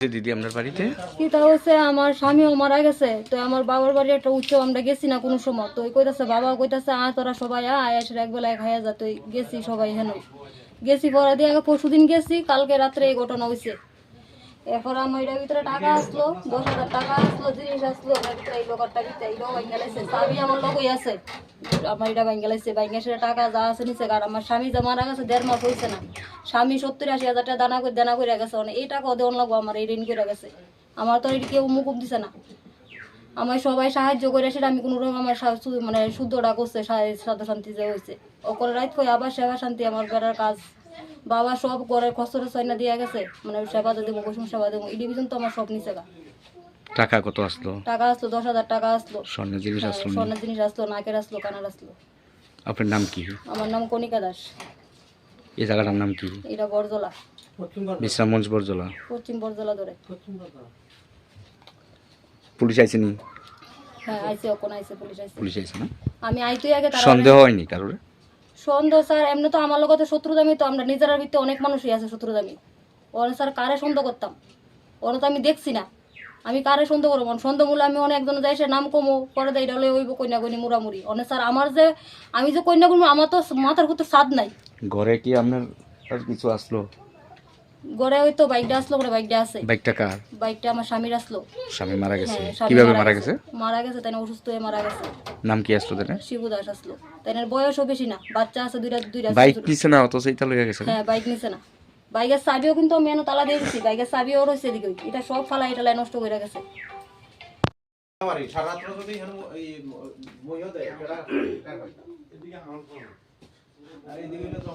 দিদি আপনার বাড়িতে? কিতা হচ্ছে আমার স্বামীও মারা গেছে তো আমার বাবার বাড়ি একটা উৎসব আমরা গেছি না কোনো সময়। তো ওই কইতাছে বাবা কইতাছে আয় তোরা সবাই আয় এসে এক বেলায় খাইয়া যা তুই গেছি সবাই হেন। গেছি পরে দিয়ে আগে পরশু দিন গেছি কালকে রাত্রে এই ঘটনা হয়েছে এরপর আমার এটার ভিতরে টাকা আসলো, দশ হাজার টাকা আসলো, জিনিস আসলো চাবি আমার লগই আছে আমার এটা টাকা যা আছে আমার স্বামী গেছে দেড় মাস হয়েছে না। স্বামী সত্তর আশি হাজার টাকা দানা করে দানা গেছে মানে এই টাকা দেওয়ান লাগবো, আমার এই ঋণ করে গেছে। আমার তো কেউ মুকুব দিছে না। আমার সবাই সাহায্য করে সেটা আমি কোনো রকম আমার মানে শুদ্ধটা করছে সাধু শান্তি যে হয়েছে অকল রাত আবার সেবা শান্তি, আমার বেড়ার কাজ বাবা সব ঘরের খসর সয়না দিয়ে গেছে। মানে সেবা দেবো কুসুম সেবা দেবো। এই ডিভিশন তো আমার সব নিচে গা। টাকা কত আসলো? টাকা আসলো দশ হাজার টাকা আসলো। স্বর্ণের জিনিস হ্যাঁ, আসলো স্বর্ণের জিনিস আসলো নাকের আসলো কানার আসলো। আপনার নাম কি? আমার নাম কণিকা দাস। এই জায়গাটার নাম কি? এটা বরজলা। বিশ্রামগঞ্জ বরজলা। পশ্চিম বরজলা ধরে। পুলিশ আইসেনি হ্যাঁ আইসে ওখানে আইসে পুলিশ আইসে পুলিশ আইসে না? আমি আইতেই আগে তারা সন্দেহ হয়নি কারোর? সন্দেহ, স্যার, এমনি তো আমার লগতে শত্রুদামি তো, আমরা নিজেরার ভিত্তি অনেক মানুষই আছে শত্রুদামি ওরা স্যার, কারে সন্দেহ করতাম? ওরা তো আমি দেখছি না। আমি কারে সন্দেহ করব? সন্দেহ মূলে আমি অনেক একজন যাই সে নাম কমো, পরে দেয় হলে ওইব কন্যা গনি মুড়ামুড়ি অনেক স্যার, আমার যে, আমি যে কন্যা কর্মী আমার তো মাথার কত স্বাদ নাই। ঘরে কি আপনার কিছু আসলো? গড়ে হয়তো বাইকটা আসলো মানে বাইকটা আছে। বাইকটা কার? বাইকটা আমার স্বামীর আসলো। স্বামী মারা গেছে। হ্যাঁ, কীভাবে মারা গেছে। মারা গেছে তাই না অসুস্থ হয়ে মারা গেছে। নাম কি আসলো তাহলে শিবু দাস আসলো। তাই বয়সও বেশি না বাচ্চা আছে দুইটা দুইটা বাইক। নিছে না অথচ এইটা লইয়া গেছে হ্যাঁ বাইক নিছে না। বাইকের চাবিও কিন্তু আমি এনে তালা দিয়ে দিচ্ছি বাইকের চাবিও রয়েছে এদিকে এটা সব ফালা এটা লাই নষ্ট করে গেছে। সারা রাত্র যদি এই মইও দেয় এটা আর এইদিকে হলো